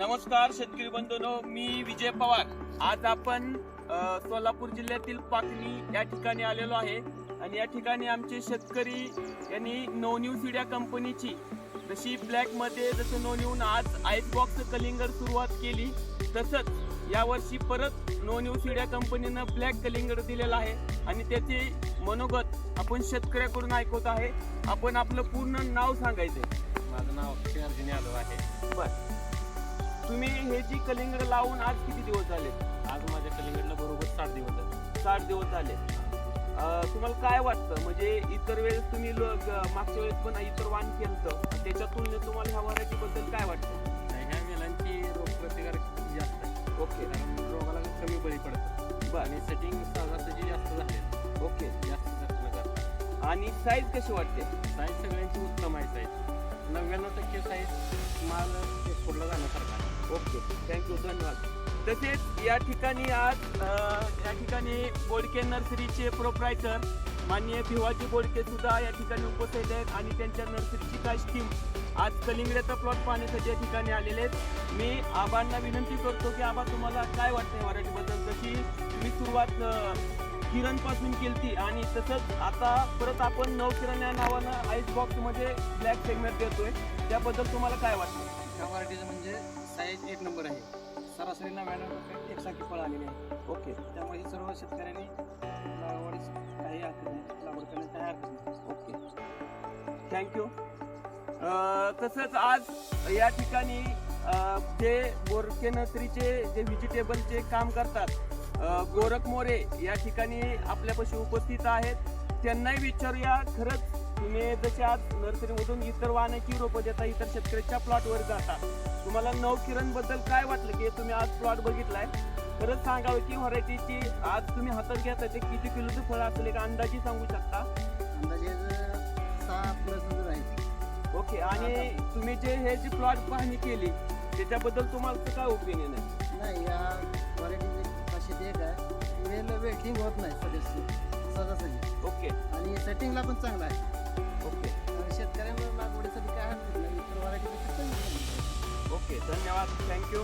नमस्कार शेतकरी बंधूंनो मी विजय पवार. आज आपण सोलापूर जिल्ह्यातील पाकणी या ठिकाणी आलेलो आहे. आणि या ठिकाणी आमचे शेतकरी यांनी नोन्यू सिड्या कंपनीची जशी ब्लॅकमध्ये जसं नोन्यून आज आईस बॉक्स कलिंगड सुरुवात केली तसंच यावर्षी परत नोन्यू सिड्या कंपनीनं ब्लॅक कलिंगड दिलेला आहे. आणि त्याचे मनोगत आपण शेतकऱ्याकडून ऐकवत आहे. आपण आपलं पूर्ण नाव सांगायचंय. माझं नाव अक्षय अर्जुन यादव आहे. बर. तुम्ही हे जी कलिंगड लावून आज किती दिवस झाले? आज माझ्या कलिंगडला बरोबर साठ दिवस झाले. साठ दिवस झाले. अं, तुम्हाला काय वाटतं? म्हणजे इतर वेळेस तुम्ही लो- ग- मागच्या वेळेस पण इतर वाण केलं त्याच्या तुलनेत तुम्हाला ह्या व्हरायटी बद्दल काय वाटतं? आणि ह्या वेलांची रोगप्रतिकारक शक्ती जास्त आहे. ओके. कारण रोगाला कमी बळी पडतं. बर. आणि सेटिंग सहजासहजी जास्त झाले ओके. जास्त करतात आणि साईज कशी वाटते? साईज सगळ्यांची उत्तम आहे साईज नव्याण्णव टक्के साईज माल एक्सपोर्टला जाण्यासारखा आहे. ओके. थँक्यू धन्यवाद. तसेच या ठिकाणी आज अं, या ठिकाणी बोडके नर्सरीचे प्रोप्रायटर माननीय भिवाजी बोडके सुद्धा या ठिकाणी उपस्थित आहेत आणि त्यांच्या नर्सरीची काय स्कीम आज कलिंगड्याचा प्लॉट पाहण्यासाठी या ठिकाणी आलेले आहेत. मी आबांना विनंती करतो की आबा तुम्हाला काय वाटतंय मराठीबद्दल? जशी मी सुरुवात पासून केलती. आणि तसंच आता परत आपण नव किरण या नावानं आईस बॉक्समध्ये ब्लॅक सेगमेंट देतोय. त्याबद्दल तुम्हाला काय वाटतं? ह्या व्हरायटीचं म्हणजे साईज एक नंबर आहे. सरासरी नव्याण्णव टक्के एकसारखी फळ आलेली आहे. ओके. त्यामुळे हे सर्व शेतकऱ्यांनी लागवडीस काही हरकत नाही. लागवड करण्यास काही हरकत नाही. ओके. थँक्यू तसंच आज या ठिकाणी अ, जे बोरके नर्सरीचे जे व्हेजिटेबलचे काम करतात गोरख मोरे या ठिकाणी आपल्यापाशी उपस्थित आहेत. त्यांनाही विचारूया खरंच तुम्ही जसे आज नर्सरीमधून इतर वाहनाची रोपं देता इतर शेतकऱ्याच्या प्लॉटवर जाता. तुम्हाला नव किरणबद्दल काय वाटलं की तुम्ही आज प्लॉट बघितलाय? खरंच सांगावं की व्हरायटीची आज तुम्ही हातात घेता ते किती किलोचं फळ असेल एक अंदाजी सांगू शकता? अंदाजे सहा ओके आणि तुम्ही जे हे जी प्लॉट पाहणी केली त्याच्याबद्दल तुम्हाला काय ओपिनियन आहे? नाही या व्हरायटीची खासियत एक आहे वेल वेटिंग होत नाही सदस्य सहजासहजी ओके. आणि सेटिंगला पण चांगला आहे. ओके. आणि शेतकऱ्यांना लागवडीसाठी काय हरकत नाही इतर व्हरायटी ओके धन्यवाद. थँक्यू